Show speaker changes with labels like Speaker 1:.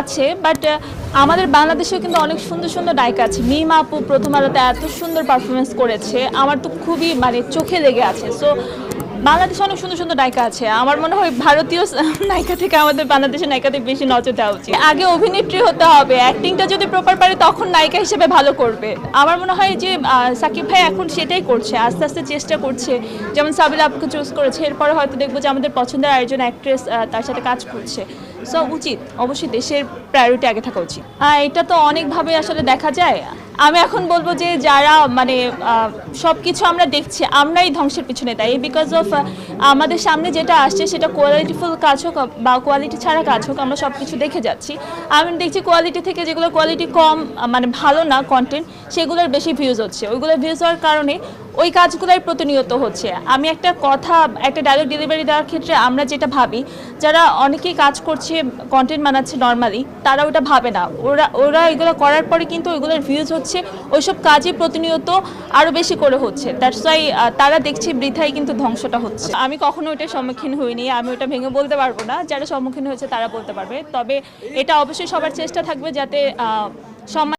Speaker 1: আছে বাট আমাদের বাংলাদেশেও কিন্তু অনেক সুন্দর সুন্দর নায়িকা আছে। মিমা আপু প্রথম আলোতে এত সুন্দর পারফরমেন্স করেছে, আমার তো খুবই মানে চোখে লেগে আছে। সো বাংলাদেশে অনেক সুন্দর সুন্দর নায়িকা আছে। আমার মনে হয় ভারতীয় নায়িকা থেকে আমাদের বাংলাদেশের নায়িকাদের বেশি নজর দেওয়া উচিত। আগে অভিনেত্রী হতে হবে। অ্যাক্টিংটা যদি প্রপার পারে, তখন নায়িকা হিসেবে ভালো করবে। আমার মনে হয় যে সাকিব ভাই এখন সেটাই করছে। আস্তে আস্তে চেষ্টা করছে। যেমন সাবিলা আপুকে চুজ করেছে। এরপরে হয়তো দেখব যে আমাদের পছন্দের আরেকজন অ্যাক্ট্রেস তার সাথে কাজ করছে। সো উচিত। অবশ্যই দেশের প্রায়োরিটি আগে থাকা উচিত। এটা তো অনেকভাবে আসলে দেখা যায়। আমি এখন বলব যে যারা মানে সব কিছু আমরা দেখছি, আমরাই ধ্বংসের পিছনে দায়ী বিকজ অফ আমাদের সামনে যেটা আসছে সেটা কোয়ালিটিফুল কাজ হোক বা কোয়ালিটি ছাড়া কাজ হোক, আমরা সব কিছু দেখে যাচ্ছি। আমি দেখছি কোয়ালিটি থেকে যেগুলো কোয়ালিটি কম মানে ভালো না কন্টেন্ট সেগুলোর বেশি ভিউজ হচ্ছে। ওইগুলো ভিউজ হওয়ার কারণে ওই কাজগুলোই প্রতিনিয়ত হচ্ছে। আমি একটা কথা, একটা ডায়লগ ডেলিভারি দেওয়ার ক্ষেত্রে আমরা যেটা ভাবি, যারা অনেকেই কাজ করছে কন্টেন্ট বানাচ্ছে নর্মালি তারা ওটা ভাবে না। ওরা ওরা এগুলো করার পরে কিন্তু ওইগুলোর ভিউজ হচ্ছে, ওইসব কাজই প্রতিনিয়ত আরও বেশি করে হচ্ছে। দ্যাটস ওয়াই তারা দেখছি বৃথাই কিন্তু ধ্বংসটা হচ্ছে। আমি কখনো ওটার সম্মুখীন হইনি, আমি ওটা ভেঙে বলতে পারব না। যারা সম্মুখীন হয়েছে তারা বলতে পারবে। তবে এটা অবশ্যই সবার চেষ্টা থাকবে যাতে সম্মান